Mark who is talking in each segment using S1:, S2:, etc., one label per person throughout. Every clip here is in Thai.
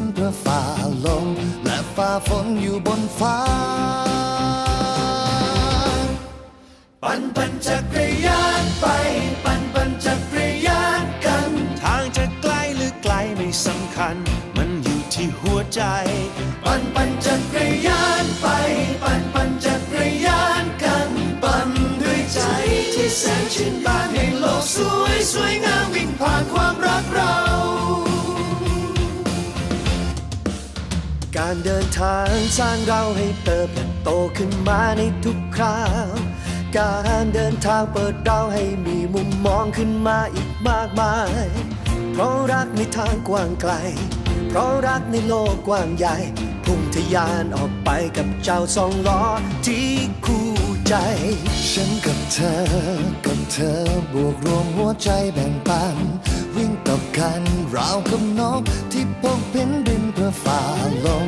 S1: น ฝนอยู่บนฟ้าา
S2: รเดินทางสร้างเราให้เติบโตขึ้นมาในทุกคราว การเดินทางเปิดเราให้มีมุมมองขึ้นมาอีกมากมาย เพราะรักในทางกว้างไกล เพราะรักในโลกกว้างใหญ่ พุ่งทะยานออกไปกับเจ้าสองล้อที่คู่ใจ
S1: ฉันกับเธอ กับเธอบวกรวมหัวใจแบ่งปัน วิ่งต่อกันราวกับนกที่พกพินบินเพื่อฝ่าลม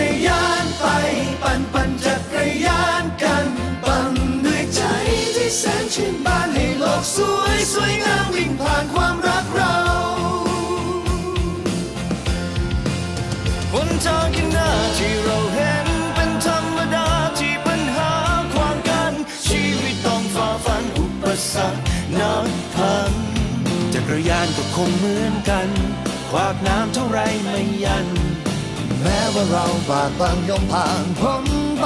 S2: รยานก็คงเหมือนกันขวากน้ำเท่าไรไม่ยัน
S1: แม้ว่าเราบากบังยอมผ่านพ้นไป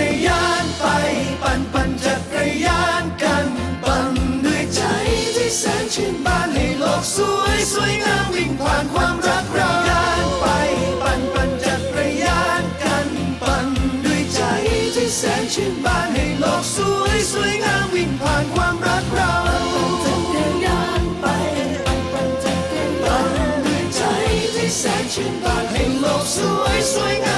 S2: ด้